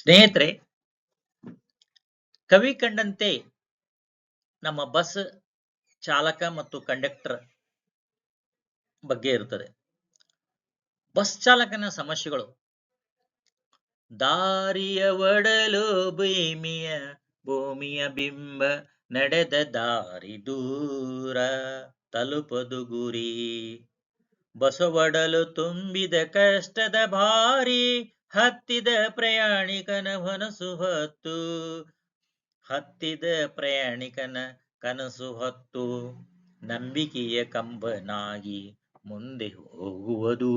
ಸ್ನೇಹಿತರೆ, ಕವಿ ಕಂಡಂತೆ ನಮ್ಮ ಬಸ್ ಚಾಲಕ ಮತ್ತು ಕಂಡಕ್ಟರ್ ಬಗ್ಗೆ ಇರುತ್ತದೆ ಬಸ್ ಚಾಲಕನ ಸಮಸ್ಯೆಗಳು. ದಾರಿಯ ಒಡಲು ಭೂಮಿಯ ಭೂಮಿಯ ಬಿಂಬ ನಡೆದ ದಾರಿ ದೂರ ತಲುಪದು ಗುರಿ. ಬಸವಡಲು ತುಂಬಿದ ಕಷ್ಟದ ಭಾರಿ ಹತ್ತಿದ ಪ್ರಯಾಣಿಕನ ಹೊನಸು ಹೊತ್ತು. ಹತ್ತಿದ ಪ್ರಯಾಣಿಕನ ಕನಸು ಹೊತ್ತು. ನಂಬಿಕೆಯ ಕಂಬನಾಗಿ ಮುಂದೆ ಹೋಗುವುದು.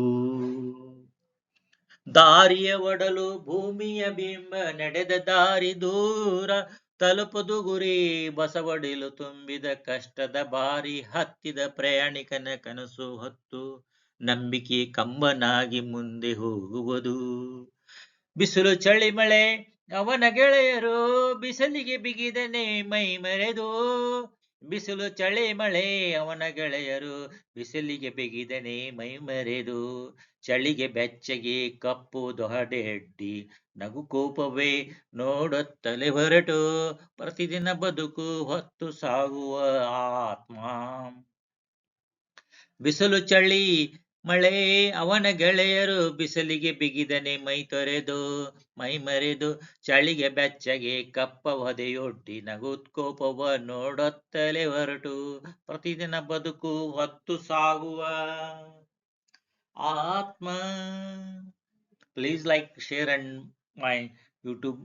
ದಾರಿಯ ಒಡಲು ಭೂಮಿಯ ಬಿಂಬ ನಡೆದ ದಾರಿ ದೂರ. ತಲುಪದು ಗುರಿ ಬಸವಡಿಲು ತುಂಬಿದ ಕಷ್ಟದ ಬಾರಿ ಹತ್ತಿದ ಪ್ರಯಾಣಿಕನ ಕನಸು ಹೊತ್ತು. ನಂಬಿಕೆ ಕಂಬನಾಗಿ ಮುಂದೆ ಹೋಗುವುದು. ಬಿಸಿಲು ಚಳಿ ಮಳೆ, ಅವನ ಗೆಳೆಯರು ಬಿಸಿಲಿಗೆ ಬಿಗಿದನೆ ಮೈ ಮರೆದು. ಬಿಸಿಲು ಚಳಿ ಮಳೆ, ಅವನ ಗೆಳೆಯರು ಬಿಸಿಲಿಗೆ ಬಿಗಿದನೆ ಮೈ ಮರೆದು. ಚಳಿಗೆ ಬೆಚ್ಚಗೆ ಕಪ್ಪು ದೊಹಡೆಡ್ಡಿ ನಗು ಕೋಪವೇ ನೋಡುತ್ತಲೇ ಹೊರಟು. ಪ್ರತಿದಿನ ಬದುಕು ಹೊತ್ತು ಸಾಗುವ ಆತ್ಮ. ಬಿಸಿಲು ಚಳಿ ಮಳೆ ಅವನ ಗೆಳೆಯರು ಬಿಸಿಲಿಗೆ ಬಿಗಿದನೆ ಮೈ ತೊರೆದು, ಮೈ ಮರೆದು ಚಳಿಗೆ ಬೆಚ್ಚಗೆ ಕಪ್ಪ ಹೊದೆಯೊಡ್ಡಿ ನಗುತ್ಕೋಪವ ನೋಡುತ್ತಲೇ ಹೊರಟು. ಪ್ರತಿದಿನ ಬದುಕು ಹೊತ್ತು ಸಾಗುವ. ಆತ್ಮ. Please like share and my YouTube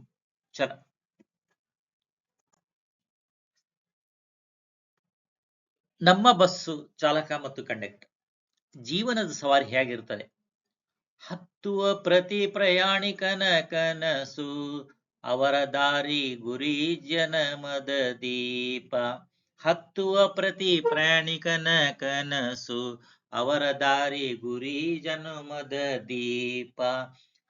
channel ನಮ್ಮ ಬಸ್ಸು ಚಾಲಕ ಮತ್ತು ಕಂಡಕ್ಟರ್ ಜೀವನದ ಸವಾರಿ ಹೇಗಿರ್ತದೆ? ಹತ್ತುವ ಪ್ರತಿ ಪ್ರಯಾಣಿಕನ ಕನಸು, ಅವರ ದಾರಿ ಗುರಿ ಜನಮದ ದೀಪ. ಹತ್ತುವ ಪ್ರತಿ ಪ್ರಯಾಣಿಕನ ಕನಸು, ಅವರ ದಾರಿ ಗುರಿ ಜನುಮದ ದೀಪ.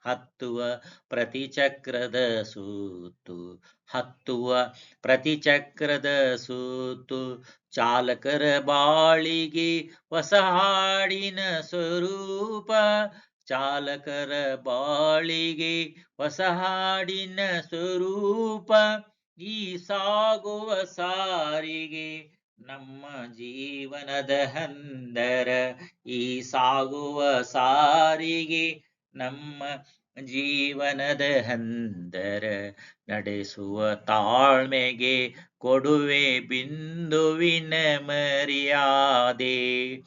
ಹತ್ತುವ ಪ್ರತಿ ಚಕ್ರದ ಸೂತು, ಹತ್ತುವ ಪ್ರತಿ ಚಕ್ರದ ಸೂತು ಚಾಲಕರ ಬಾಳಿಗೆ ಹೊಸ ಹಾಡಿನ ಸ್ವರೂಪ. ಚಾಲಕರ ಬಾಳಿಗೆ ಹೊಸ ಹಾಡಿನ ಸ್ವರೂಪ. ಈ ಸಾಗುವ ಸಾರಿಗೆ ನಮ್ಮ ಜೀವನದ ಹಂದರ. ಈ ಸಾಗುವ ಸಾರಿಗೆ ನಮ್ಮ ಜೀವನದ ಹಂದರ ನಡೆಸುವ ತಾಳ್ಮೆಗೆ ಕೊಡುವೆ ಬಿಂದುವಿನ ಮರ್ಯಾದೆ.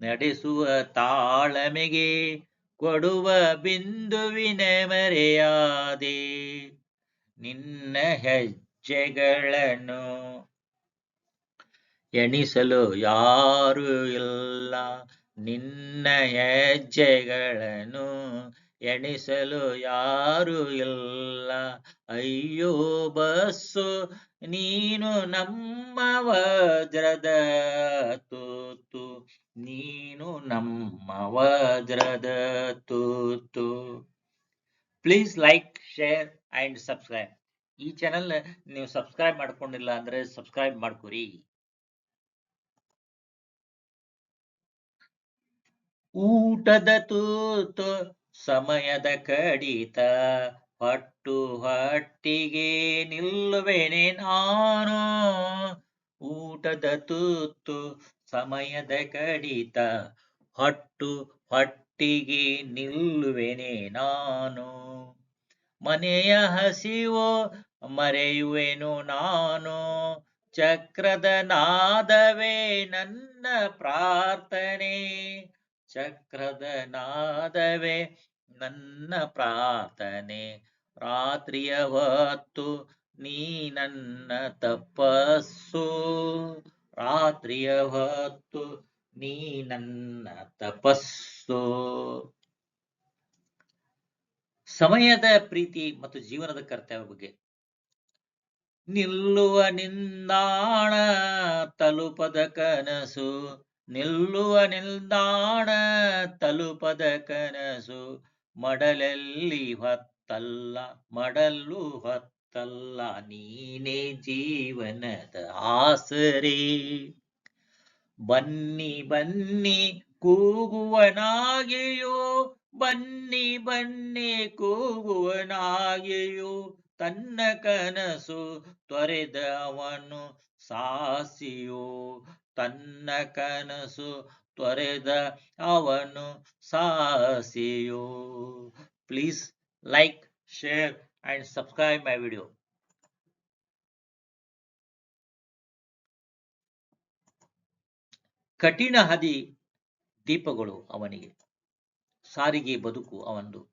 ನಡೆಸುವ ತಾಳ್ಮೆಗೆ ಕೊಡುವ ಬಿಂದುವಿನ ಮರೆಯಾದೆ. ನಿನ್ನ ಹೆಜ್ಜೆಗಳನ್ನು ಎಣಿಸಲು ಯಾರು ಇಲ್ಲ. ನಿನ್ನ ಹೆಜ್ಜೆಗಳನ್ನು ಎಣಿಸಲು ಯಾರು ಇಲ್ಲ. ಅಯ್ಯೋ ಬಸ್ಸು, ನೀನು ನಮ್ಮ ವಜ್ರದ ತೂತು, ನೀನು ನಮ್ಮ ವಜ್ರದ ತೂತು. Please like, share and subscribe. ಈ ಚಾನಲ್ ನೀವು ಸಬ್ಸ್ಕ್ರೈಬ್ ಮಾಡ್ಕೊಂಡಿಲ್ಲ ಅಂದ್ರೆ ಸಬ್ಸ್ಕ್ರೈಬ್ ಮಾಡ್ಕೊರಿ. ಊಟದ ತೂತು ಸಮಯದ ಕಡಿತ ಪಟ್ಟು ಹಟ್ಟಿಗೆ ನಿಲ್ಲುವೆನೆ ನಾನು. ಊಟದ ತೂತು ಸಮಯದ ಕಡಿತ ಹಟ್ಟು ಹಟ್ಟಿಗೆ ನಿಲ್ಲುವೆನೆ ನಾನು. ಮನೆಯ ಹಸಿವು ಮರೆಯುವೆನು ನಾನು. ಚಕ್ರದ ನಾದವೇ ನನ್ನ ಪ್ರಾರ್ಥನೆ. ಚಕ್ರದ ನಾದವೇ ನನ್ನ ಪ್ರಾರ್ಥನೆ ರಾತ್ರಿಯ ಹೊತ್ತು ನೀ ನನ್ನ ತಪಸ್ಸು. ರಾತ್ರಿಯ ಹೊತ್ತು ನೀ ನನ್ನ ತಪಸ್ಸು. ಸಮಯದ ಪ್ರೀತಿ ಮತ್ತು ಜೀವನದ ಕರ್ತವ್ಯ ಬಗ್ಗೆ. ನಿಲ್ಲುವ ನಿಂದಾಣ ತಲುಪದ ಕನಸು. ನಿಲ್ಲುವ ನಿಲ್ದಾಣ ತಲುಪದ ಕನಸು. ಮಡಲಲ್ಲಿ ಹೊತ್ತಲ್ಲ ಮಡಲು ಹೊತ್ತಲ್ಲ, ನೀನೇ ಜೀವನದ ಆಸರಿ. ಬನ್ನಿ ಬನ್ನಿ, ಕೂಗುವನಾಗೆಯೋ, ಬನ್ನಿ ಬನ್ನಿ, ಕೂಗುವನಾಗೆಯೋ, ತನ್ನ ಕನಸು ತೊರೆದವನು ಸಾಸಿಯೋ, ತನ್ನ ಕನಸು ತೊರೆದ ಅವನು ಸಾಸಿಯು. Please like share and subscribe my video ಕಠಿಣ ಹದಿ ದೀಪಗಳು ಅವನಿಗೆ. ಸಾರಿಗೆ ಬದುಕು ಅವಂದು.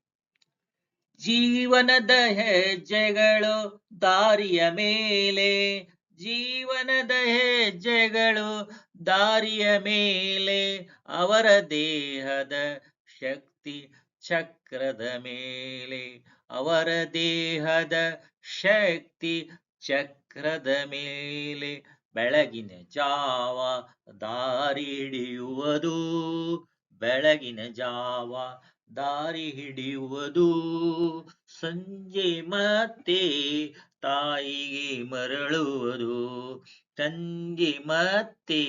ಜೀವನದ ಹೆಜ್ಜೆಗಳು ದಾರಿಯ ಮೇಲೆ. ಜೀವನದ ಹೆಜ್ಜೆಗಳು ದಾರಿಯ ಮೇಲೆ, ಅವರ ದೇಹದ ಶಕ್ತಿ ಚಕ್ರದ ಮೇಲೆ, ಅವರ ದೇಹದ ಶಕ್ತಿ ಚಕ್ರದ ಮೇಲೆ. ಬೆಳಗಿನ ಜಾವ ದಾರಿ ಹಿಡಿಯುವುದು, ಬೆಳಗಿನ ಜಾವ ದಾರಿ ಹಿಡಿಯುವುದು. ಸಂಜೆ ಮತ್ತೆ ತಾಯಿಗೆ ಮರಳುವುದು ತಂದೆ ಮತ್ತೆ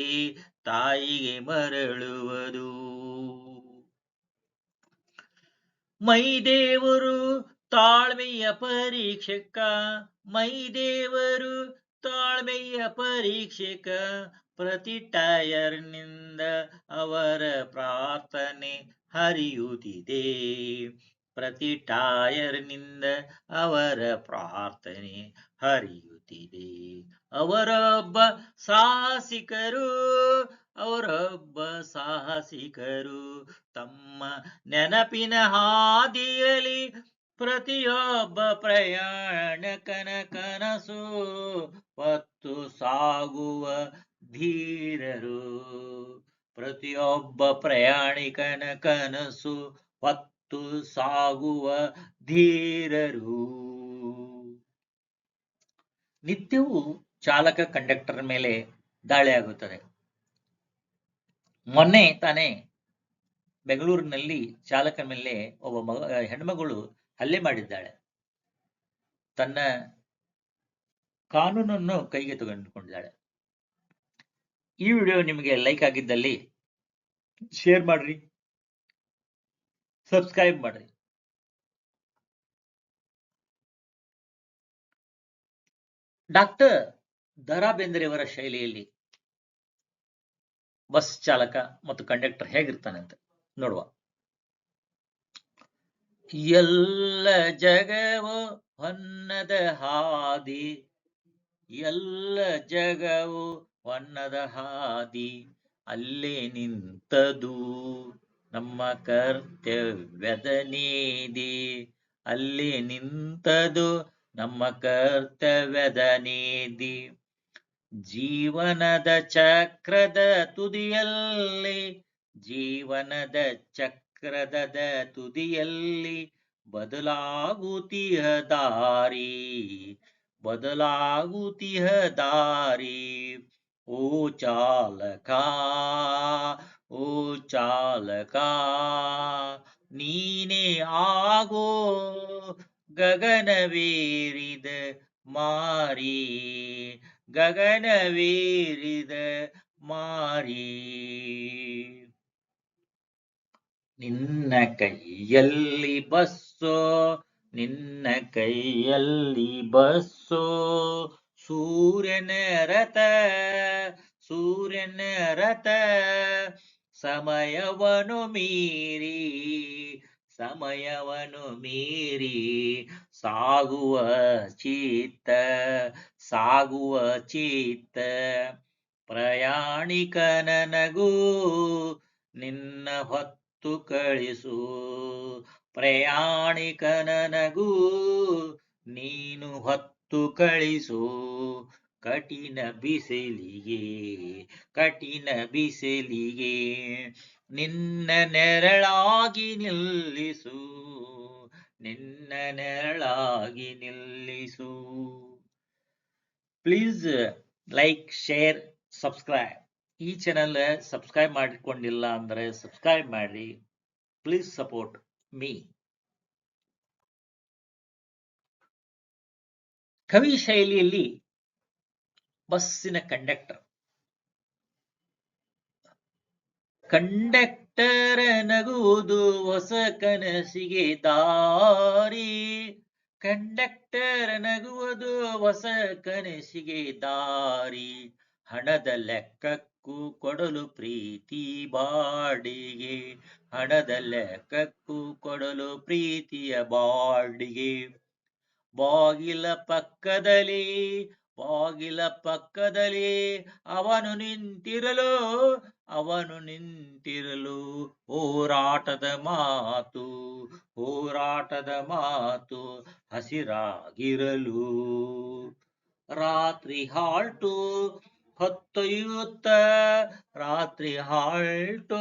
ತಾಯಿಗೆ ಮರಳುವುದು. ಮೈದೇವರು ತಾಳ್ಮೆಯ ಪರೀಕ್ಷಕ ಮೈದೇವರು ತಾಳ್ಮೆಯ ಪರೀಕ್ಷಕ ಪ್ರತಿ ಟಯರ್ನಿಂದ ಅವರ ಪ್ರಾರ್ಥನೆ ಹರಿಯುತ್ತಿದೆ. ಪ್ರತಿ ಟಯರ್ನಿಂದ ಅವರ ಪ್ರಾರ್ಥನೆ ಹರಿಯುತ್ತಿದೆ. ಅವರೊಬ್ಬ ಸಾಹಸಿಕರು ಅವರೊಬ್ಬ ಸಾಹಸಿಕರು. ತಮ್ಮ ನೆನಪಿನ ಹಾದಿಯಲ್ಲಿ ಪ್ರತಿಯೊಬ್ಬ ಪ್ರಯಾಣಕನ ಕನಸು ಪತ್ತು ಸಾಗುವ ಧೀರರು. ಪ್ರತಿಯೊಬ್ಬ ಪ್ರಯಾಣಿಕನ ಕನಸು ಹೊತ್ತು ಸಾಗುವ ಧೀರರು. ನಿತ್ಯವೂ ಚಾಲಕ ಕಂಡಕ್ಟರ್ ಮೇಲೆ ದಾಳಿ ಆಗುತ್ತದೆ. ಮೊನ್ನೆ ತಾನೇ ಬೆಂಗಳೂರಿನಲ್ಲಿ ಚಾಲಕ ಮೇಲೆ ಒಬ್ಬ ಮಗ, ಹೆಣ್ಮಗಳು ಹಲ್ಲೆ ಮಾಡಿದ್ದಾಳೆ. ತನ್ನ ಕಾನೂನನ್ನು ಕೈಗೆ ತೆಗೆದುಕೊಂಡಿದ್ದಾಳೆ. ಈ ವಿಡಿಯೋ ನಿಮಗೆ ಲೈಕ್ ಆಗಿದ್ದಲ್ಲಿ ಶೇರ್ ಮಾಡ್ರಿ. ಸಬ್ಸ್ಕ್ರೈಬ್ ಮಾಡ್ರಿ. ಡಾಕ್ಟರ್ ದರಾ ಬೇಂದ್ರೆಯವರ ಶೈಲಿಯಲ್ಲಿ ಬಸ್ ಚಾಲಕ ಮತ್ತು ಕಂಡಕ್ಟರ್ ಹೇಗಿರ್ತಾನೆ ಅಂತ ನೋಡುವ. ಎಲ್ಲ ಜಗವು ಹೊನ್ನದ ಹಾದಿ, ಎಲ್ಲ ಜಗವು ಹೊನ್ನದ ಹಾದಿ, ಅಲ್ಲೇ ನಿಂತದು. ನಮ್ಮ ಕರ್ತವ್ಯದ ನೀದಿ ಅಲ್ಲಿ ನಿಂತದು ನಮ್ಮ ಕರ್ತವ್ಯದ ನೀದಿ ಜೀವನದ ಚಕ್ರದ ತುದಿಯಲ್ಲಿ, ಜೀವನದ ಚಕ್ರದ ತುದಿಯಲ್ಲಿ ಬದಲಾಗುತ್ತಿಹ ದಾರಿ ಬದಲಾಗುತ್ತಿಹ ದಾರಿ. ಓ ಚಾಲಕ ಓ ಚಾಲಕ ನೀನೇ ಆಗೋ ಗಗನವೇರಿದ ಮಾರಿ ಗಗನವೇರಿದ ಮಾರಿ ನಿನ್ನ ಕೈಯಲ್ಲಿ ಬಸ್ಸೋ ನಿನ್ನ ಕೈಯಲ್ಲಿ ಬಸ್ಸೋ ಸೂರ್ಯನ ರಥ ಸೂರ್ಯನ ರಥ ಸಮಯವನು ಮೀರಿ ಸಮಯವನು ಮೀರಿ ಸಾಗುವ ಚಿತ್ತ ಸಾಗುವ ಚಿತ್ತ. ಪ್ರಯಾಣಿಕ ನನಗೂ ನಿನ್ನ ಹೊತ್ತು ಕಳಿಸು. ಪ್ರಯಾಣಿಕ ನನಗೂ ನೀನು ಹೊತ್ತು ಕಳಿಸು. ಕಠಿಣ ಬಿಸಿಲಿಗೆ ಕಠಿಣ ಬಿಸಿಲಿಗೆ ನಿನ್ನ ನೆರಳಾಗಿ ನಿಲ್ಲಿಸು, ನಿನ್ನ ನೆರಳಾಗಿ ನಿಲ್ಲಿಸು. ಪ್ಲೀಸ್ ಲೈಕ್ ಶೇರ್ ಸಬ್ಸ್ಕ್ರೈಬ್ ಈ ಚಾನೆಲ್ ಸಬ್ಸ್ಕ್ರೈಬ್ ಮಾಡಿಕೊಂಡಿಲ್ಲ ಅಂದ್ರೆ ಸಬ್ಸ್ಕ್ರೈಬ್ ಮಾಡಿ. ಪ್ಲೀಸ್ ಸಪೋರ್ಟ್ ಮೀ ಕವಿ ಶೈಲಿಯಲ್ಲಿ ಬಸ್ಸಿನ ಕಂಡಕ್ಟರ್. ಕಂಡಕ್ಟರ್ ನಗುವುದು ಹೊಸ ಕನಸಿಗೆ ದಾರಿ. ಕಂಡಕ್ಟರ್ ನಗುವುದು ಹೊಸ ಕನಸಿಗೆ ದಾರಿ. ಹಣದ ಲೆಕ್ಕಕ್ಕೂ ಕೊಡಲು ಪ್ರೀತಿ ಬಾಡಿಗೆ. ಹಣದ ಲೆಕ್ಕಕ್ಕೂ ಕೊಡಲು ಪ್ರೀತಿಯ ಬಾಡಿಗೆ. ಬಾಗಿಲ ಪಕ್ಕದಲ್ಲಿ ಬಾಗಿಲ ಪಕ್ಕದಲ್ಲಿ ಅವನು ನಿಂತಿರಲು ಅವನು ನಿಂತಿರಲು ಹೋರಾಟದ ಮಾತು ಹೋರಾಟದ ಮಾತು ಹಸಿರಾಗಿರಲು. ರಾತ್ರಿ ಹಾಲ್ಟು ಹೊತ್ತೊಯ್ಯುತ್ತ, ರಾತ್ರಿ ಹಾಲ್ಟು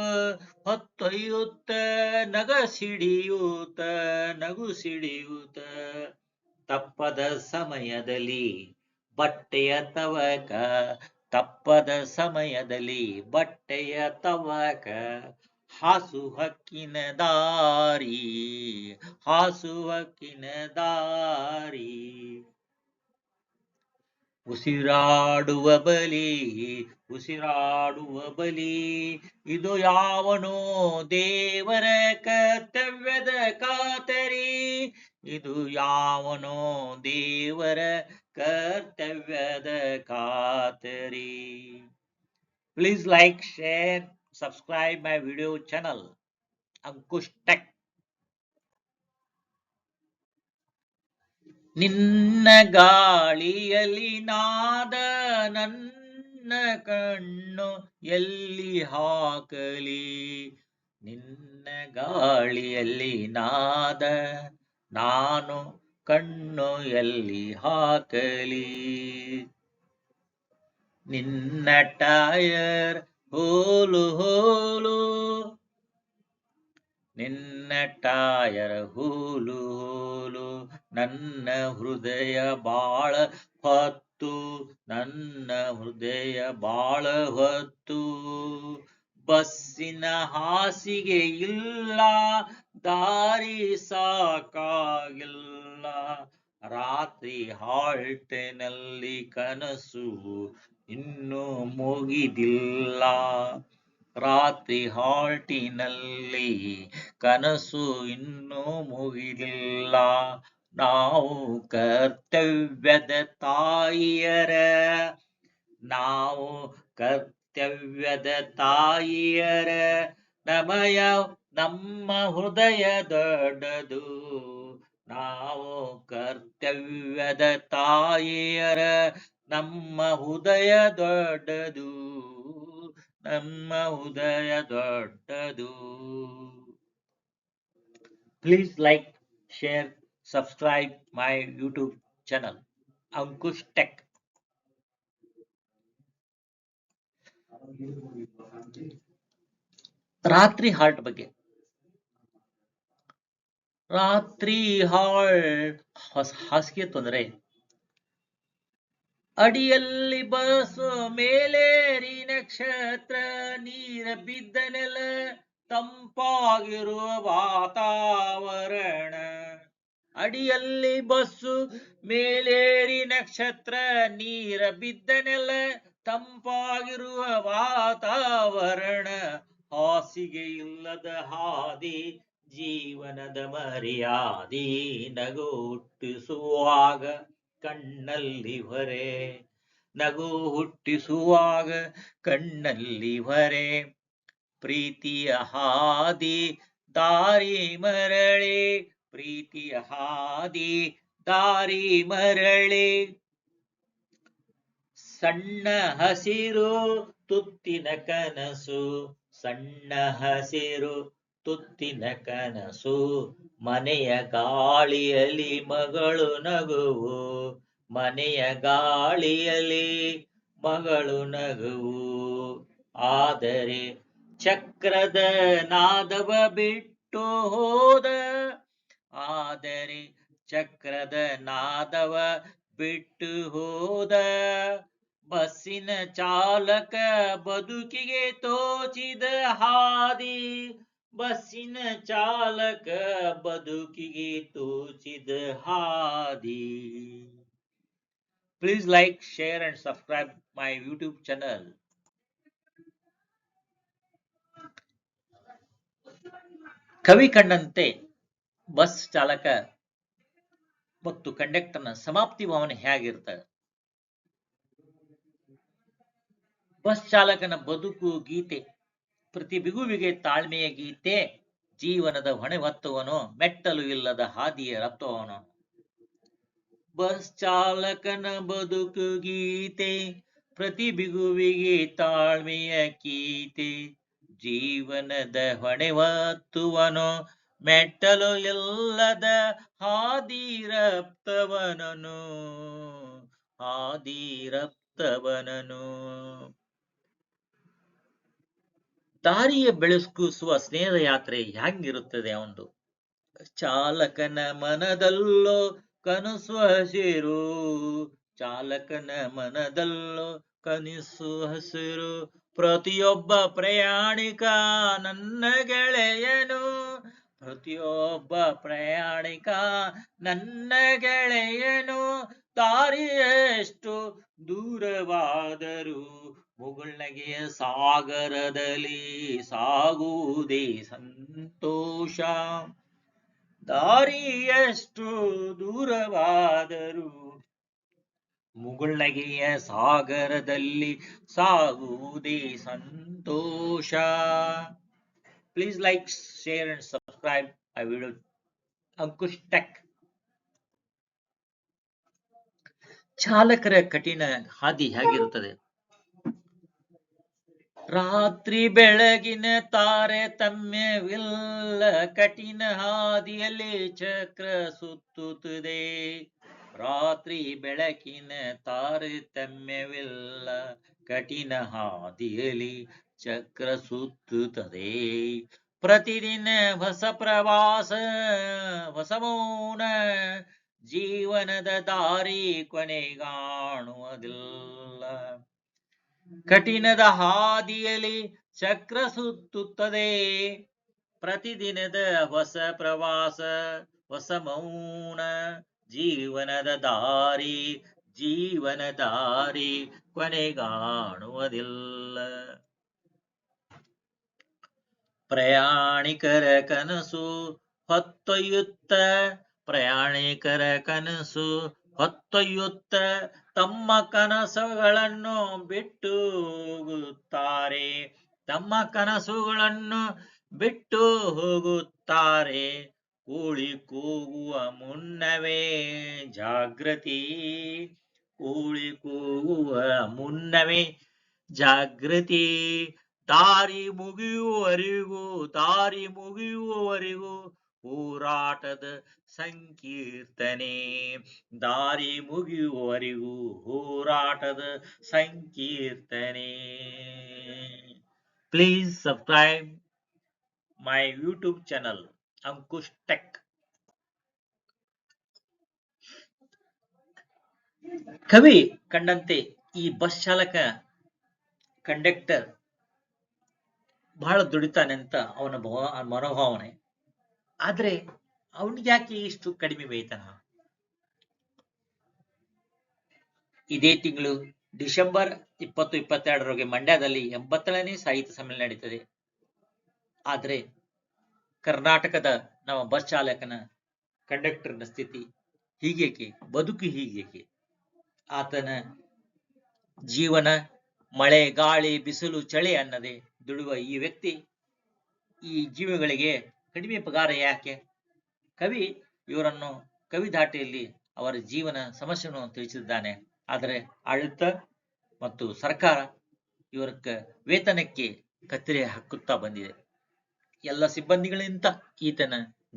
ಹೊತ್ತೊಯ್ಯುತ್ತ, ನಗ ಸಿಡಿಯೂತ ನಗು ಸಿಡಿಯೂತ ತಪ್ಪದ ಸಮಯದಲ್ಲಿ ಬಟ್ಟೆಯ ತವಕ, ತಪ್ಪದ ಸಮಯದಲ್ಲಿ ಬಟ್ಟೆಯ ತವಕ. ಹಾಸು ಹಕ್ಕಿನ ದಾರಿ, ಹಾಸು ಹಕ್ಕಿನ ದಾರಿ. ಉಸಿರಾಡುವ ಬಲಿ ಉಸಿರಾಡುವ ಬಲಿ, ಇದು ಯಾವನೋ ದೇವರ ಕರ್ತವ್ಯದ ಕಾತರಿ ಇದು ಯಾವನೋ ದೇವರ ಕರ್ತವ್ಯದ ಖಾತರಿ. Please like share subscribe my video channel Ankush tech. ನಿನ್ನ ಗಾಳಿಯಲ್ಲಿ ನಾದ ನನ್ನ ಕಣ್ಣು ಎಲ್ಲಿ ಹಾಕಲಿ? ನಿನ್ನ ಗಾಳಿಯಲ್ಲಿ ನಾದ ನಾನು ಕಣ್ಣು ಎಲ್ಲಿ ಹಾಕಲಿ. ನಿನ್ನ ಟಯರ್ ಹೋಲು ಹೋಲು, ನಿನ್ನ ಟಾಯರ್ ಹೂಲು ಹೋಲು, ನನ್ನ ಹೃದಯ ಬಾಳ ಹೊತ್ತು, ನನ್ನ ಹೃದಯ ಬಾಳ ಹೊತ್ತು. ಬಸ್ಸಿನ ಹಾಸಿಗೆ ಇಲ್ಲ, ದಾರಿ ಸಾಕಾಗಿಲ್ಲ. ರಾತ್ರಿ ಹಾಲ್ಟೆನಲ್ಲಿ ಕನಸು ಇನ್ನೂ ಮುಗಿದಿಲ್ಲ. ರಾತ್ರಿ ಹಾಲ್ಟಿನಲ್ಲಿ ಕನಸು ಇನ್ನೂ ಮುಗಿದಿಲ್ಲ. ನಾವು ಕರ್ತವ್ಯದ ತಾಯಿಯರ. ನಾವು ಕರ್ತವ್ಯದ ತಾಯಿಯರ. ನಮಯ ನಮ್ಮ ಹೃದಯ ದೊಡ್ಡದು. ನಾವು ಕರ್ತವ್ಯದ ತಾಯಿಯರ ನಮ್ಮ ಹೃದಯ ದೊಡ್ಡದು ನಮ್ಮ ಹೃದಯ ದೊಡ್ಡದು please like share subscribe my YouTube channel Ankush tech ರಾತ್ರಿ ಹಾಲ್ಟ್ ಬಗ್ಗೆ ರಾತ್ರಿ ಹಾಳ್ ಹಾಸಿಗೆ ತೊಂದರೆ. ಅಡಿಯಲ್ಲಿ ಬಸು ಮೇಲೇರಿ ನಕ್ಷತ್ರ, ನೀರ ಬಿದ್ದ ನೆಲ, ತಂಪಾಗಿರುವ ವಾತಾವರಣ. ಅಡಿಯಲ್ಲಿ ಬಸ್ಸು ಮೇಲೇರಿ ನಕ್ಷತ್ರ, ನೀರ ಬಿದ್ದ ನೆಲ, ತಂಪಾಗಿರುವ ವಾತಾವರಣ. ಹಾಸಿಗೆ ಇಲ್ಲದ ಹಾದಿ ಜೀವನದ ಮರ್ಯಾದಿ ನಗು ಹುಟ್ಟಿಸುವಾಗ ಕಣ್ಣಲ್ಲಿ ಹೊರೆ. ನಗು ಹುಟ್ಟಿಸುವಾಗ ಕಣ್ಣಲ್ಲಿ ಹೊರೆ. ಪ್ರೀತಿಯ ಹಾದಿ ದಾರಿ ಮರಳಿ. ಪ್ರೀತಿಯ ಹಾದಿ ದಾರಿ ಮರಳಿ. ಸಣ್ಣ ಹಸಿರು ತುತ್ತಿನ ಕನಸು, ಸಣ್ಣ ಹಸಿರು ತುತ್ತಿನ ಕನಸು, ಮನೆಯ ಗಾಳಿಯಲ್ಲಿ ಮಗಳು ನಗುವು, ಮನೆಯ ಗಾಳಿಯಲ್ಲಿ ಮಗಳು ನಗುವು. ಆದರೆ ಚಕ್ರದ ನಾದವ ಬಿಟ್ಟು ಹೋದ, ಆದರೆ ಚಕ್ರದ ನಾದವ ಬಿಟ್ಟು ಹೋದ. ಬಸ್ಸಿನ ಚಾಲಕ ಬದುಕಿಗೆ ತೋಚಿದ ಹಾದಿ ಬಸ್ಸಿನ ಚಾಲಕ ಬದುಕಿಗೆ ತೋಚಿದ ಹಾದಿ. Please like share and subscribe my YouTube channel ಕವಿ ಕಂಡಂತೆ ಬಸ್ ಚಾಲಕ ಮತ್ತು ಕಂಡಕ್ಟರ್ನ ಸಮಾಪ್ತಿ ಭಾವನೆ ಹೇಗಿರ್ತದೆ ಬಸ್ ಚಾಲಕನ ಬದುಕು, ಗೀತೆ ಪ್ರತಿ ಬಿಗುವಿಗೆ ತಾಳ್ಮೆಯ ಗೀತೆ, ಜೀವನದ ಹೊಣೆ ಹೊತ್ತವನು, ಮೆಟ್ಟಲು ಇಲ್ಲದ ಹಾದಿಯ ರಪ್ತವನು ಬಸ್ ಚಾಲಕನ ಬದುಕು ಗೀತೆ, ಪ್ರತಿ ಬಿಗುವಿಗೆ ತಾಳ್ಮೆಯ ಗೀತೆ, ಜೀವನದ ಹೊಣೆ ಹೊತ್ತುವನು, ಮೆಟ್ಟಲು ಇಲ್ಲದ ಹಾದಿರಪ್ತವನನು ಹಾದಿರಪ್ತವನನು ದಾರಿಯ ಬೆಳಕಿಸುವ ಸ್ನೇಹದ ಯಾತ್ರೆ ಹ್ಯಾಂಗಿರುತ್ತದೆ ಅವಂದು ಚಾಲಕನ ಮನದಲ್ಲೋ ಕನಸು ಹಸಿರು, ಚಾಲಕನ ಮನದಲ್ಲೋ ಕನಸು ಹಸಿರು. ಪ್ರತಿಯೊಬ್ಬ ಪ್ರಯಾಣಿಕ ನನ್ನ ಗೆಳೆಯನು, ಪ್ರತಿಯೊಬ್ಬ ಪ್ರಯಾಣಿಕ ನನ್ನ ಗೆಳೆಯನು. ದಾರಿ ದೂರವಾದರೂ ಮುಗುಳ್ನಗೆಯ ಸಾಗರದಲ್ಲಿ ಸಾಗುವುದೇ ಸಂತೋಷ. ದಾರಿಯಷ್ಟು ದೂರವಾದರೂ ಮುಗುಳ್ನಗೆಯ ಸಾಗರದಲ್ಲಿ ಸಾಗುವುದೇ ಸಂತೋಷ. Please like share and subscribe I video Ankush tech ಚಾಲಕರ ಕಠಿಣ ಹಾದಿ ಹೇಗಿರುತ್ತದೆ? ರಾತ್ರಿ ಬೆಳಗಿನ ತಾರೆ ತಮ್ಯವಿಲ್ಲ ಕಠಿಣ ಹಾದಿಯಲ್ಲಿ ಚಕ್ರ ಸುತ್ತುತ್ತದೆ. ರಾತ್ರಿ ಬೆಳಕಿನ ತಾರತಮ್ಯವಿಲ್ಲ ಕಠಿಣ ಹಾದಿಯಲ್ಲಿ ಚಕ್ರ ಸುತ್ತುತ್ತದೆ. ಪ್ರತಿದಿನ ಹೊಸ ಪ್ರವಾಸ, ಹೊಸ ಮೌನ, ಜೀವನದ ದಾರಿ ಕೊನೆಗಾಣುವುದಿಲ್ಲ. ಕಠಿಣದ ಹಾದಿಯಲ್ಲಿ ಚಕ್ರ ಸುತ್ತುತ್ತದೆ. ಪ್ರತಿದಿನದ ಹೊಸ ಪ್ರವಾಸ, ಹೊಸ ಮೌನ, ಜೀವನದ ದಾರಿ, ಜೀವನ ದಾರಿ ಕೊನೆಗಾಣುವುದಿಲ್ಲ. ಪ್ರಯಾಣಿಕರ ಕನಸು ಹೊತ್ತೊಯ್ಯುತ್ತ, ಪ್ರಯಾಣಿಕರ ಕನಸು ಹೊತ್ತೊಯ್ಯುತ್ತ ತಮ್ಮ ಕನಸುಗಳನ್ನು ಬಿಟ್ಟು ಹೋಗುತ್ತಾರೆ ತಮ್ಮ ಕನಸುಗಳನ್ನು ಬಿಟ್ಟು ಹೋಗುತ್ತಾರೆ ಕೋಳಿ ಕೂಗುವ ಮುನ್ನವೇ ಜಾಗೃತಿ. ಕೋಳಿ ಕೂಗುವ ಮುನ್ನವೇ ಜಾಗೃತಿ. ದಾರಿ ಮುಗಿಯುವವರೆಗೂ ದಾರಿ ಮುಗಿಯುವವರೆಗೂ ಹೋರಾಟದ ಸಂಕೀರ್ತನೆ ದಾರಿ ಮುಗಿಯುವವರೆಗೂ ಹೋರಾಟದ ಸಂಕೀರ್ತನೆ please subscribe my YouTube channel Ankush tech ಕವಿ ಕಂಡಂತೆ ಈ ಬಸ್ ಚಾಲಕ ಕಂಡಕ್ಟರ್ ಬಹಳ ದುಡಿತಾನೆ ಅಂತ ಅವನ ಭಾವ- ಮನೋಭಾವನೆ. ಆದ್ರೆ ಯಾಕೆ ಇಷ್ಟು ಕಡಿಮೆ ವೇತನ? ಇದೇ ತಿಂಗಳು ಡಿಸೆಂಬರ್ ಇಪ್ಪತ್ತು ಇಪ್ಪತ್ತೆರಡರೊಳಗೆ ಮಂಡ್ಯದಲ್ಲಿ ಎಂಬತ್ತನೇ ಸಾಹಿತ್ಯ ಸಮ್ಮೇಳನ ನಡೀತದೆ. ಆದ್ರೆ ಕರ್ನಾಟಕದ ನಮ್ಮ ಬಸ್ ಚಾಲಕನ ಕಂಡಕ್ಟರ್ನ ಸ್ಥಿತಿ ಹೀಗೇಕೆ, ಬದುಕು ಹೀಗೇಕೆ? ಆತನ ಜೀವನ ಮಳೆ, ಗಾಳಿ, ಬಿಸಿಲು, ಚಳಿ ಅನ್ನದೆ ದುಡಿಯುವ ಈ ವ್ಯಕ್ತಿ ಈ ಜೀವಿಗಳಿಗೆ ಕಡಿಮೆ ಪಗಾರ ಯಾಕೆ? ಕವಿ ಇವರನ್ನು ಕವಿ ದಾಟಿಯಲ್ಲಿ ಅವರ ಜೀವನ ಸಮಸ್ಯೆಯನ್ನು ತಿಳಿಸಿದ್ದಾನೆ. ಆದರೆ ಆಡಳಿತ ಮತ್ತು ಸರ್ಕಾರ ಇವರ ವೇತನಕ್ಕೆ ಕತ್ತರಿ ಹಾಕುತ್ತಾ ಬಂದಿದೆ. ಎಲ್ಲ ಸಿಬ್ಬಂದಿಗಳಿಂದ ಈತನ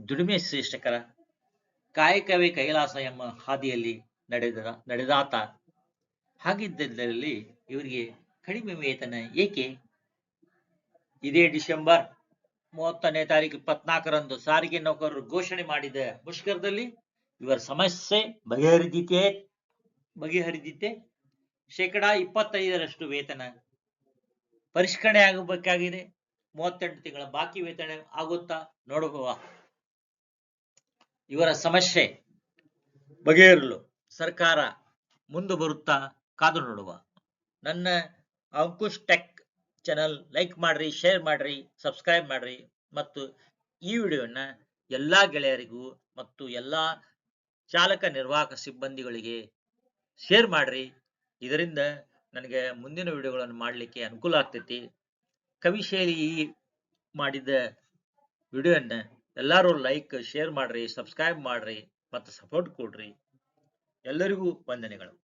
ದುಡಿಮೆ ಶ್ರೇಷ್ಠಕರ. ಕಾಯಕವೇ ಕೈಲಾಸ ಎಂಬ ಹಾದಿಯಲ್ಲಿ ನಡೆದ, ನಡೆದಾತ. ಹಾಗಿದ್ದರಲ್ಲಿ ಇವರಿಗೆ ಕಡಿಮೆ ವೇತನ ಏಕೆ? ಇದೇ ಡಿಸೆಂಬರ್ ಮೂವತ್ತನೇ ತಾರೀಕು ಇಪ್ಪತ್ನಾಲ್ಕರಂದು ಸಾರಿಗೆ ನೌಕರರು ಘೋಷಣೆ ಮಾಡಿದ. ಮುಷ್ಕರದಲ್ಲಿ ಇವರ ಸಮಸ್ಯೆ ಬಗೆಹರಿದಿತೆ ಬಗೆಹರಿದಿತ್ತೆ. ಶೇಕಡಾ ಇಪ್ಪತ್ತೈದರಷ್ಟು ವೇತನ ಪರಿಷ್ಕರಣೆ ಆಗಬೇಕಾಗಿದೆ. ಮೂವತ್ತೆಂಟು ತಿಂಗಳ ಬಾಕಿ ವೇತನ ಆಗುತ್ತಾ ನೋಡುವ ಇವರ ಸಮಸ್ಯೆ ಬಗೆಹರಲು ಸರ್ಕಾರ ಮುಂದೆ ಬರುತ್ತಾ ಕಾದು ನೋಡುವ. ನನ್ನ ಅಂಕುಶ್ ಟೆಕ್ ಚಾನಲ್ ಲೈಕ್ ಮಾಡ್ರಿ ಶೇರ್ ಮಾಡ್ರಿ ಸಬ್ಸ್ಕ್ರೈಬ್ ಮಾಡ್ರಿ. ಮತ್ತು ಈ ವಿಡಿಯೋನ ಎಲ್ಲಾ ಗೆಳೆಯರಿಗೂ ಮತ್ತು ಎಲ್ಲಾ ಚಾಲಕ ನಿರ್ವಾಹಕ ಸಿಬ್ಬಂದಿಗಳಿಗೆ ಶೇರ್ ಮಾಡ್ರಿ. ಇದರಿಂದ ನನಗೆ ಮುಂದಿನ ವಿಡಿಯೋಗಳನ್ನು ಮಾಡಲಿಕ್ಕೆ ಅನುಕೂಲ ಆಗ್ತೈತಿ. ಕವಿಶೈಲಿ ಮಾಡಿದ ವಿಡಿಯೋನ ಎಲ್ಲರೂ ಲೈಕ್ ಶೇರ್ ಮಾಡ್ರಿ ಸಬ್ಸ್ಕ್ರೈಬ್ ಮಾಡ್ರಿ, ಮತ್ತು ಸಪೋರ್ಟ್ ಕೊಡ್ರಿ. ಎಲ್ಲರಿಗೂ ವಂದನೆಗಳು.